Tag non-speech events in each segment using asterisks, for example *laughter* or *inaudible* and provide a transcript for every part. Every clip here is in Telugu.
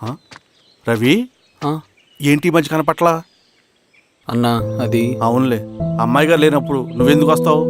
ఆ? రవి? ఆ, ఏంటి మధ్య కనపట్లా? అన్నా అది అవునులే. అమ్మాయి గారు లేనప్పుడు నువ్వెందుకు వస్తావు?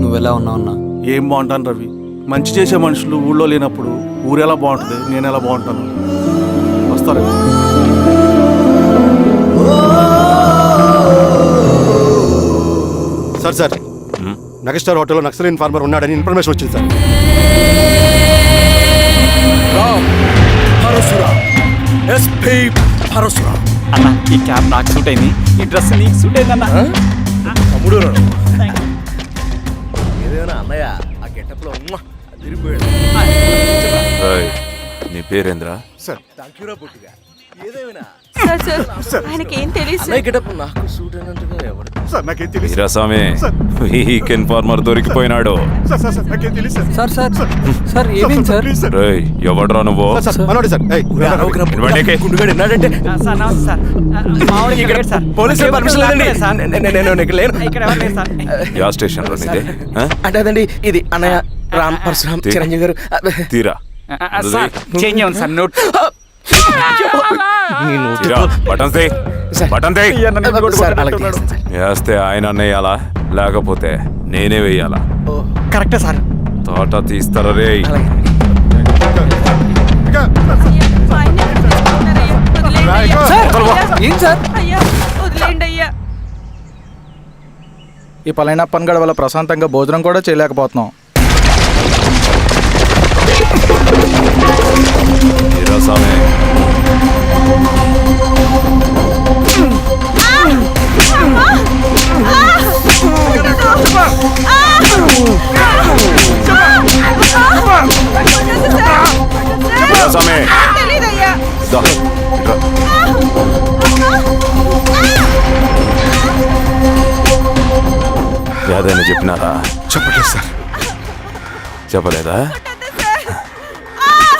నువ్వెలా ఉన్నావు అన్నా? ఏం బాగుంటాను రవి. మంచి చేసే మనుషులు ఊళ్ళో లేనప్పుడు ఊరు ఎలా బాగుంటుంది నేను ఎలా బాగుంటాను? వస్తారా సార్ సార్. మెగాస్టార్ హోటల్లో నక్సల్ ఇన్ఫార్మర్ ఉన్నాడని ఇన్ఫర్మేషన్ వచ్చింది సార్. ఎస్పీ పరశురామ్ అన్న ఈ క్యాప్ నాకు సూట్ అయింది. ఈ డ్రెస్ నీకు సూట్ అయింది అన్న. తమ్ముడు ఏదైనా అన్నయ్య ఆ గెటప్లో తిరిగిపోయాడు. నీ పేరేంద్రా? సార్ థ్యాంక్ యూరా పుట్టిగా ఏదేమైనా సార్ సార్ ఆయనకి ఏం తెలియదు అన్నయ్య గెటప్ నాకు సూట్ అయినట్టుగా ఎవరు సార్ నాకేం తెలియదు వీరాస్వామి వీక్ ఇన్ఫార్మర్ దొరికిపోయినాడు సార్ సార్ సార్ నాకేం తెలియదు సార్ సార్ సార్ సార్ ఏమైంది సార్ ప్లీజ్ సార్ రేయ్ ఎవడ్రా నువ్వు సార్ సార్ మనోడే సార్ ఏయ్, ఇవ్వండి. గుండుగాడు విన్నాడంటే సార్ నమస్తే సార్ మామూలుగా ఇక్కడ లేడు సార్ పోలీసులు పర్మిషన్ లేదండి సార్ నే- నే- నేను ఇక్కడ లేను ఇక్కడ ఎవరు లేరు సార్ యా స్టేషన్లో నీదే ఆ? అంటే అదండి ఇది అన్నయ్య రామ్ పరశురామ్ చిరంజీవి గారు తీరా sir change sir NOTA button వేస్తే ఆయన వేయాలా లేకపోతే నేనే వేయాలా కరెక్టే సార్ తోట తీస్తారా రే ఈ పలైన పనిగడ వల్ల ప్రశాంతంగా భోజనం కూడా చేయలేకపోతున్నాం చెప్పినారా? చెప్పట్లేదు సార్. చెప్పలేదా?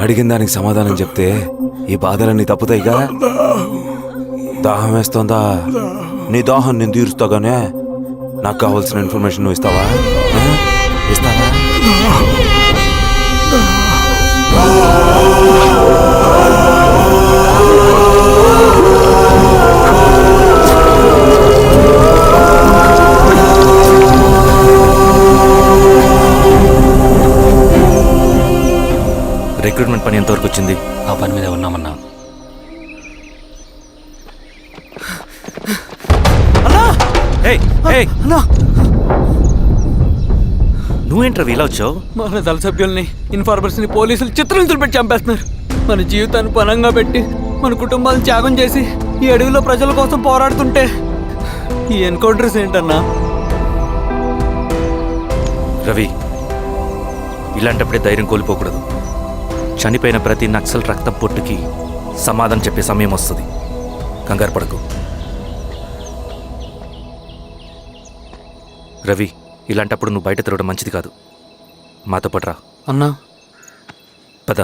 అడిగిన దానికి సమాధానం చెప్తే ఈ బాధలన్నీ తప్పుతాయిగా? దాహం వేస్తోందా? నీ దాహం నేను తీరుస్తాగానే? నాకు కావాల్సిన ఇన్ఫర్మేషన్ నువ్వు ఇస్తావా? ఇస్తావా రిక్రూట్మెంట్ పని ఎంతవరకు వచ్చింది? ఆ పని మీద ఉన్నామన్నా. నువ్వేంట్రా ఇలా వచ్చావు? మన దళ సభ్యుల్ని ఇన్ఫార్మర్స్ని పోలీసులు చిత్రహింసలు పెట్టి చంపేస్తున్నారు. మన జీవితాన్ని పనంగా పెట్టి మన కుటుంబాలను త్యాగం చేసి ఈ అడవిలో ప్రజల కోసం పోరాడుతుంటే ఈ ఎన్కౌంటర్స్ ఏంటన్నా? రవి ఇలాంటప్పుడే ధైర్యం కోల్పోకూడదు. చనిపోయిన ప్రతి నక్సల్ రక్తం పొట్టుకి సమాధానం చెప్పే సమయం వస్తుంది. కంగారు పడకు. రవి ఇలాంటప్పుడు నువ్వు బయట తిరగడం మంచిది కాదు. మాతో పాటు రా. అన్నా. పద.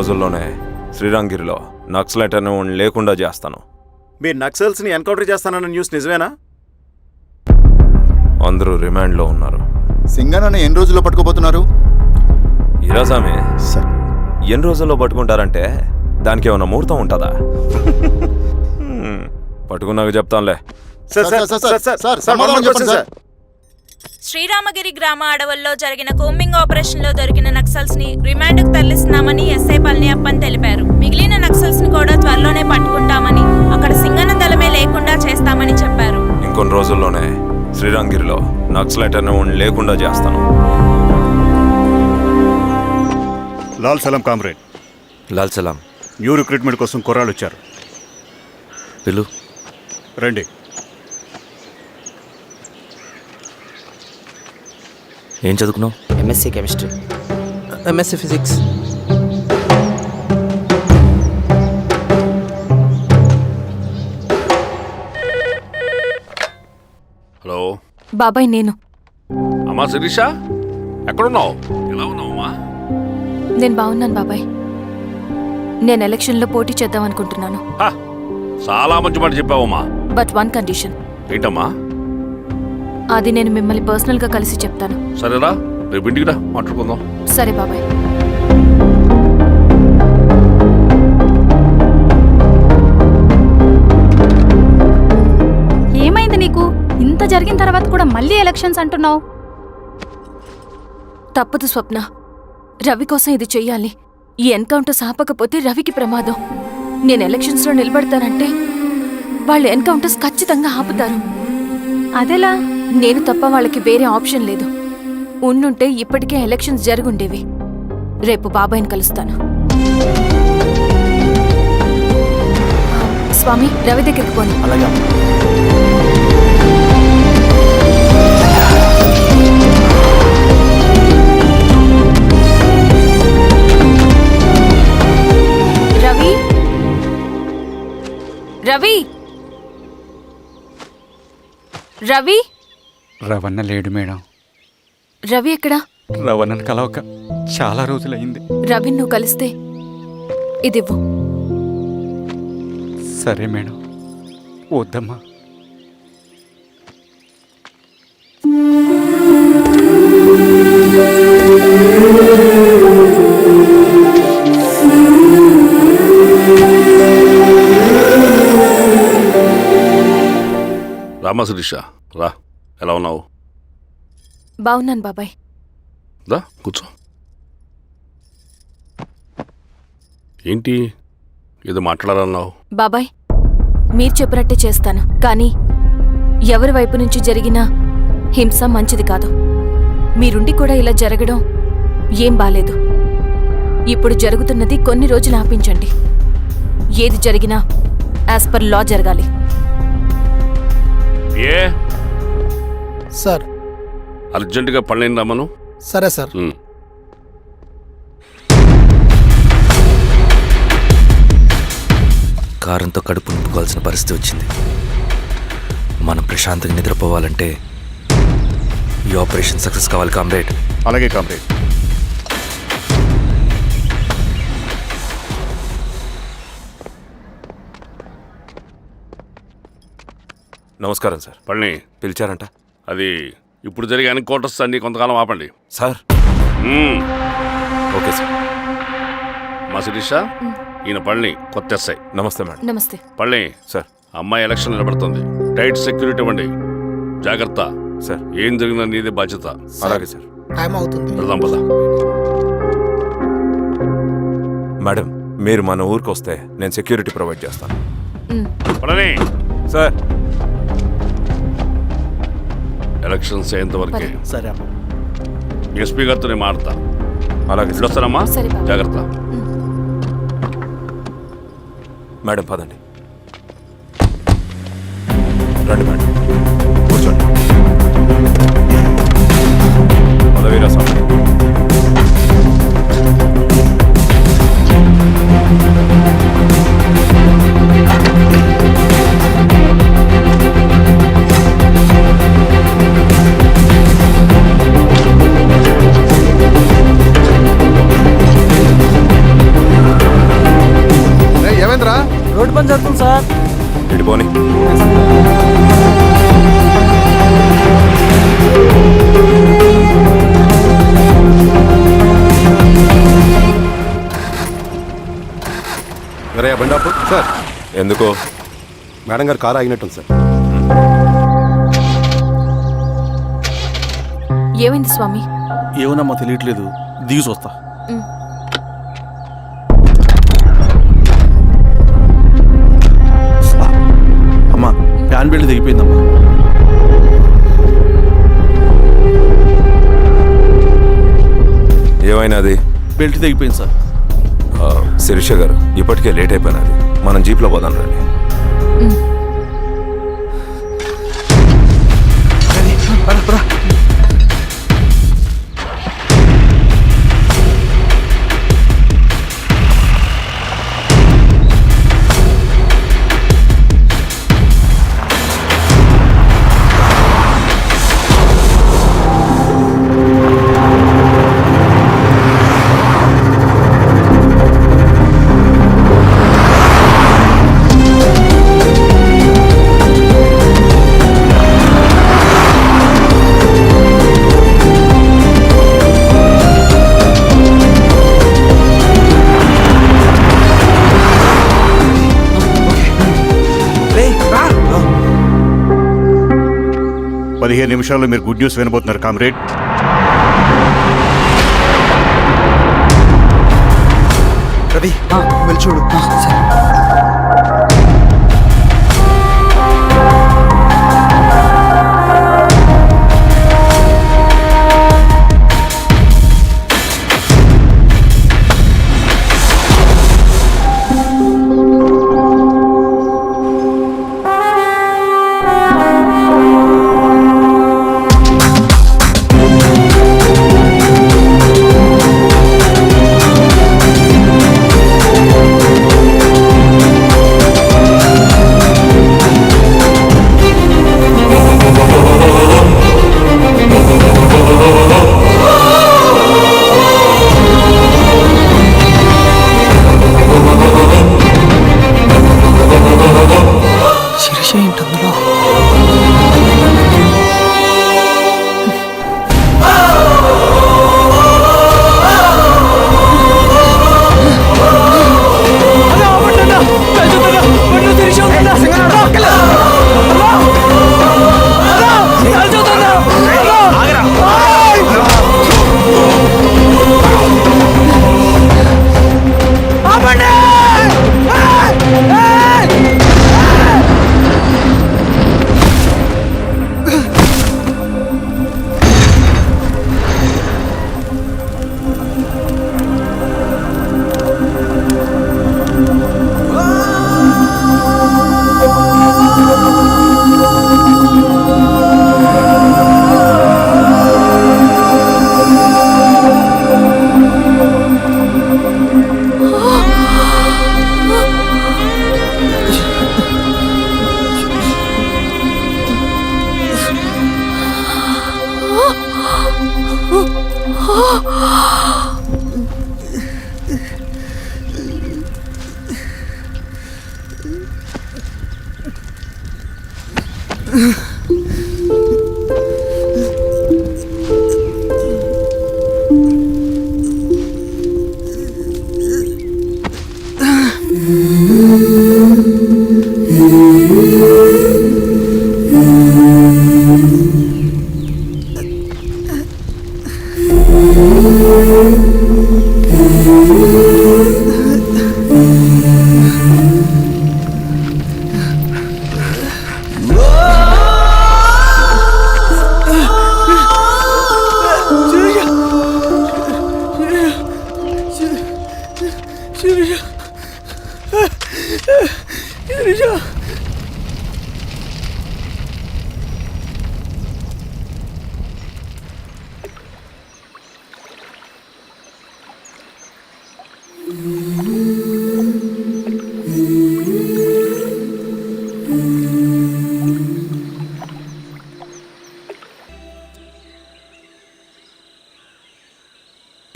రోజుల్లోనే శ్రీరంగిరిలో నక్సలైట్ అని వాడిని లేకుండా చేస్తాను. మీరు నక్సల్స్ని ఎన్కౌంటర్ చేస్తానన్న న్యూస్ నిజమేనా? అందరూ రిమాండ్లో ఉన్నారు. సింగనన్న ఎన్ని రోజుల్లో పట్టుకోబోతున్నారు? ఈరోజామి సార్. ఎన్ని రోజుల్లో పట్టుకుంటారంటే దానికి ఏమైనా ముహూర్తం ఉంటుందా? *laughs* పట్టుకున్నాక చెప్తాంలే sir sir sir sir sir సమాధానం చెప్పండి సార్. శ్రీరామగిరి గ్రామ అడవుల్లో జరిగిన కోంబింగ్ ఆపరేషన్లో దొరికిన నక్సల్స్ని రిమాండ్కు తరలిస్తున్నామని ఎస్ఐ పళనియప్పన్ తెలిపారు. మిగిలిన నక్సల్స్ని కూడా త్వరలోనే పట్టుకుంటామని అక్కడ సింగన దళమే లేకుండా చేస్తామని చెప్పారు. ఇంకొన్ని రోజుల్లోనే శ్రీరంగిరిలో నక్సలైట్ అనే వాడిని లేకుండా చేస్తాను. Lal Salaam comrade. Lal Salaam. New recruitment కోసం కుర్రాళ్ళు వచ్చారు పిలు. రండి. ఏం చదువుకున్నావు? MSc chemistry MSc physics hello. బాబాయ్ నేను. అమ్మా శిరీష? ఎక్కడున్నావు? ఎలా ఉన్నావు అమ్మా? నేను బాగున్నాను బాబాయ్. నేను ఎలక్షన్లో పోటీ చేద్దాం అనుకుంటున్నాను హా, చాలా మంచి మాట చెప్పావమ్మా. బట్ వన్ కండిషన్ ఏంటమ్మా? అది నేను మిమ్మల్ని పర్సనల్గా కలిసి చెప్తాను. సరేరా రేపు ఇంటికి రా మాట్లాడుకుందాం. సరే బాబాయ్. ఏమైంది నీకు? ఇంత జరిగిన తర్వాత కూడా మళ్ళీ ఎలక్షన్స్ అంటున్నావు? తప్పదు స్వప్న. రవి కోసం ఇది చెయ్యాలి. ఈ ఎన్కౌంటర్ సాపకపోతే రవికి ప్రమాదం. నేను ఎలక్షన్స్లో నిలబడతానంటే వాళ్ళు ఎన్కౌంటర్స్ ఖచ్చితంగా ఆపుతారు. అదెలా? నేను తప్ప వాళ్ళకి వేరే ఆప్షన్ లేదు. ఉండుంటే ఇప్పటికే ఎలక్షన్స్ జరుగుండేవి. రేపు బాబాయ్ని కలుస్తాను. స్వామి రవి దగ్గరికి పోని. రవి? రవి? రవి? రవణ లేడు మేడం. రవి ఎక్కడా? రవణను కలవక చాలా రోజులైంది రవి నువ్వు కలిస్తే ఇదివ్వు. సరే మేడం. వద్దమ్మా. రామా శిరీష రా. ఎలా ఉన్నావు? బాగున్నాను బాబాయ్. రా కూర్చో. ఏంటి? ఏదో మాట్లాడాలన్నావు? బాబాయ్ మీరు చెప్పినట్టే చేస్తాను. కానీ ఎవరి వైపు నుంచి జరిగినా హింస మంచిది కాదు. మీరుండి కూడా ఇలా జరగడం ఏం బాలేదు. ఇప్పుడు జరుగుతున్నది కొన్ని రోజులు ఆపించండి. ఏది జరిగినా యాజ్ పర్ లా జరగాలి. ఏ? సార్. అర్జెంటుగా పళ్ళని రమ్మను సరే సార్. ఉమ్. కారంతో కడుపు నింపుకోవాల్సిన పరిస్థితి వచ్చింది. మనం ప్రశాంతంగా నిద్రపోవాలంటే ఈ ఆపరేషన్ సక్సెస్ కావాలి కామ్రేడ్. అలాగే కామ్రేడ్. నమస్కారం సార్. పళ్ళని. పిలిచారంట? అది ఇప్పుడు జరిగే ఎన్కౌంటర్స్ అన్ని కొంతకాలం ఆపండి. సార్. Okay sir. మా శిరీష ఈయన పళ్ళని కొత్త ఎస్ఐ నమస్తే మేడం. నమస్తే. పళ్ళని సార్. అమ్మాయి ఎలక్షన్ నిలబడుతుంది. టైట్ సెక్యూరిటీ ఇవ్వండి. జాగ్రత్త. సార్. ఏం జరిగినా నీదే బాధ్యత. అలాగే సార్. టైం అవుతుంది. వెళ్దాం పద. మేడం మీరు మన ఊరికి వస్తే నేను సెక్యూరిటీ ప్రొవైడ్ చేస్తాను. సార్. ఎలక్షన్స్ అయ్యేంత వరకే సరే అమ్మ. ఎస్పీ గారితో నేను మాడతా అలాగే సార్. వెళ్ళొస్తానమ్మా సరే బాబు. జాగ్రత్త. మేడం పదండి. రోడ్ పని. జరుగుతుంది సార్ ఇటు పోనీ సార్. ఎందుకో? మేడం గారు కారు ఆగినట్టుంది సార్. ఏమైంది స్వామి? ఏమనమ్మా తెలియట్లేదు. దిగి చూస్తా. ఫ్యాన్ బెల్ట్ దిగిపోయిందమ్మా. ఏమైనాది బెల్ట్ తెగిపోయింది సార్. శిరీష గారు ఇప్పటికే లేట్ అయిపోయినది. మనం జీప్లో పోదాం రండి. నిమిషాల్లో మీరు గుడ్ న్యూస్ వినబోతున్నారు కామ్రేడ్. రవి వెళ్ళి చూడు.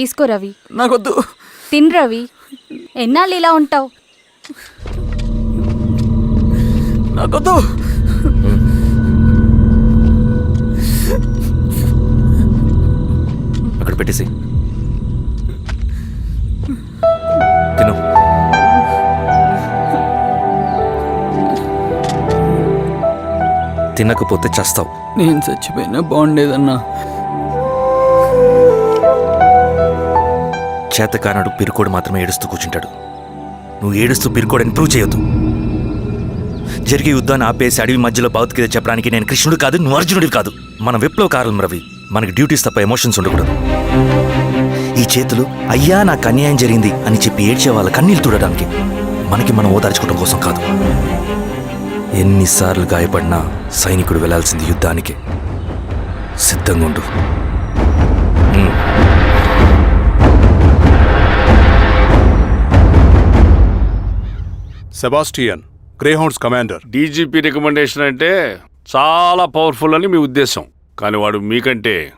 తీసుకో రవి. నాకొద్దు. తిన్ రవి. ఎన్నాళ్ళు ఇలా ఉంటావు? నాకొద్దు. అక్కడ పెట్టేసి. తిను. తినకపోతే చేస్తావు. నేను చచ్చిపోయినా బాగుండేదన్నా. చేతకానడు పిరుకోడు మాత్రమే ఏడుస్తూ కూర్చుంటాడు. నువ్వు ఏడుస్తూ పిరుకోడని ప్రూవ్ చేయొద్దు. జరిగే యుద్ధాన్ని ఆపేసి అడవి మధ్యలో భౌతికత చెప్పడానికి నేను కృష్ణుడు కాదు నువ్వు అర్జునుడు కాదు. మన విప్లవకారులం రవి మనకి డ్యూటీస్ తప్ప ఎమోషన్స్ ఉండకూడదు. ఈ చేతులు అయ్యా నాకు అన్యాయం జరిగింది అని చెప్పి ఏడ్చే వాళ్ళ కన్నీళ్ళు చూడడానికి మనకి మనం ఓదార్చుకోవడం కోసం కాదు. ఎన్నిసార్లు గాయపడినా సైనికుడు వెళ్ళాల్సింది యుద్ధానికి. సిద్ధంగా ఉండు. Sebastian greyhounds commander. DGP recommendation అంటే చాలా పవర్ఫుల్ అని మీ ఉద్దేశం. కానీ వాడు మీకంటే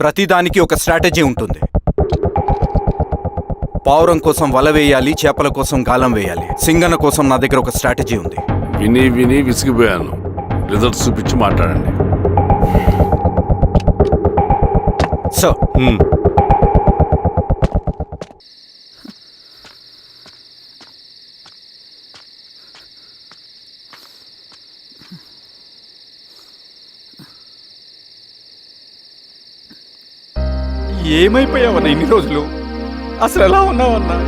ప్రతిదానికి ఒక స్ట్రాటజీ ఉంటుంది. పావురం కోసం వల వేయాలి చేపల కోసం గాలం వేయాలి. సింగన కోసం నా దగ్గర ఒక స్ట్రాటజీ ఉంది. విని విని విసిగిపోయాను. రిజల్ట్స్ చూపించి మాట్లాడండి. సో ఏమైపోయావన్నా ఇన్ని రోజులు? అసలు ఎలా ఉన్నావన్నా?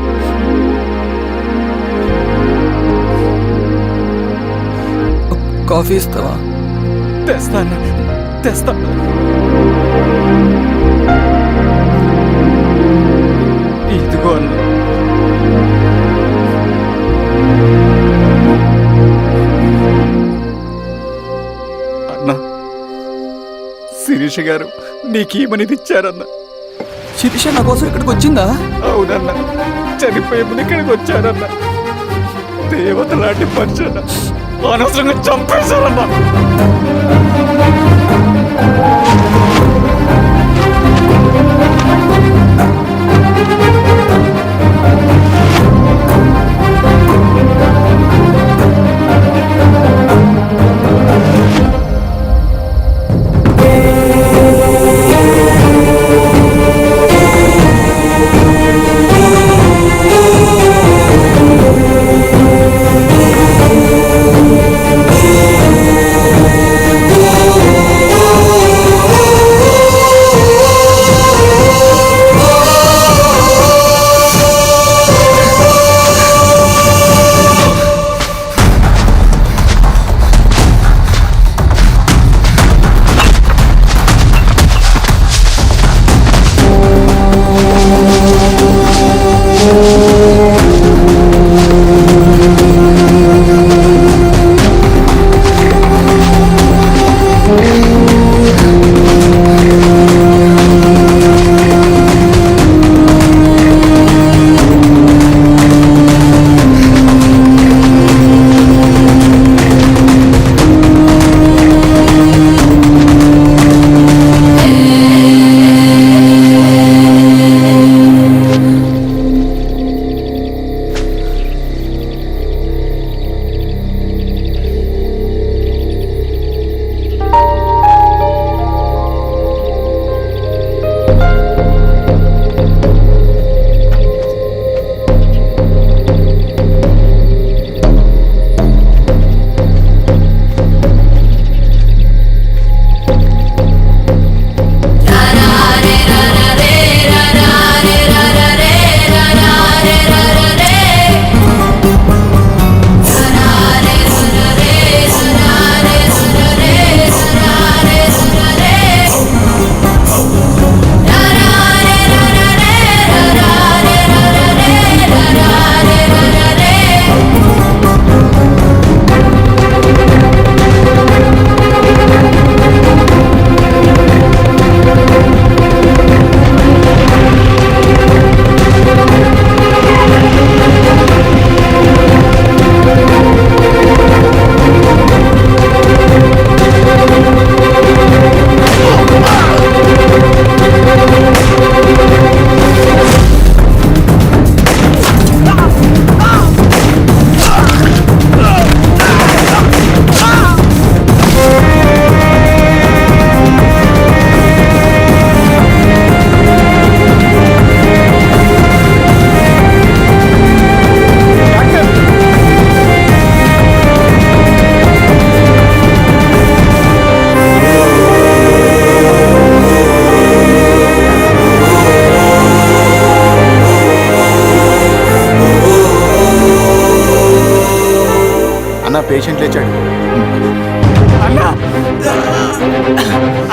కాఫీ ఇస్తావా? తెస్తాను. తెస్తాను. ఇదిగో అన్న. అన్న శిరీష గారు నీకేమనేది ఇచ్చారన్న శిరీష నా కోసం ఇక్కడికి వచ్చిందా? అవునన్నా చనిపోయే ముందు ఇక్కడికి వచ్చారన్న దేవత లాంటి మనిషి అనవసరంగా చంపేశారన్నా.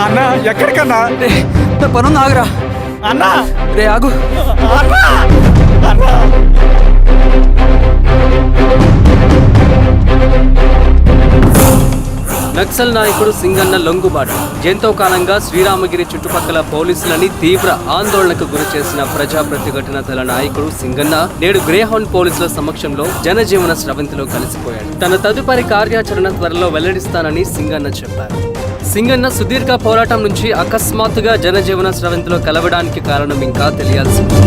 అన్నా ఎక్కడికన్నా? నా పనుంది ఆగురా. అన్నా! రే ఆగు. అన్నా! అన్నా! నక్సల్ నాయకుడు సింగన్న లొంగుబాటు. ఎంతో కాలంగా శ్రీరామగిరి చుట్టుపక్కల పోలీసులని తీవ్ర ఆందోళనకు గురి చేసిన ప్రజా ప్రతిఘటన దళ నాయకుడు సింగన్న నేడు గ్రేహౌండ్ పోలీసుల సమక్షంలో జనజీవన స్రవంతిలో కలిసిపోయాడు. తన తదుపరి కార్యాచరణ త్వరలో వెల్లడిస్తానని సింగన్న చెప్పారు. సింగన్న సుదీర్ఘ పోరాటం నుంచి అకస్మాత్తుగా జనజీవన స్రవంతిలో కలవడానికి కారణం ఇంకా తెలియాల్సింది.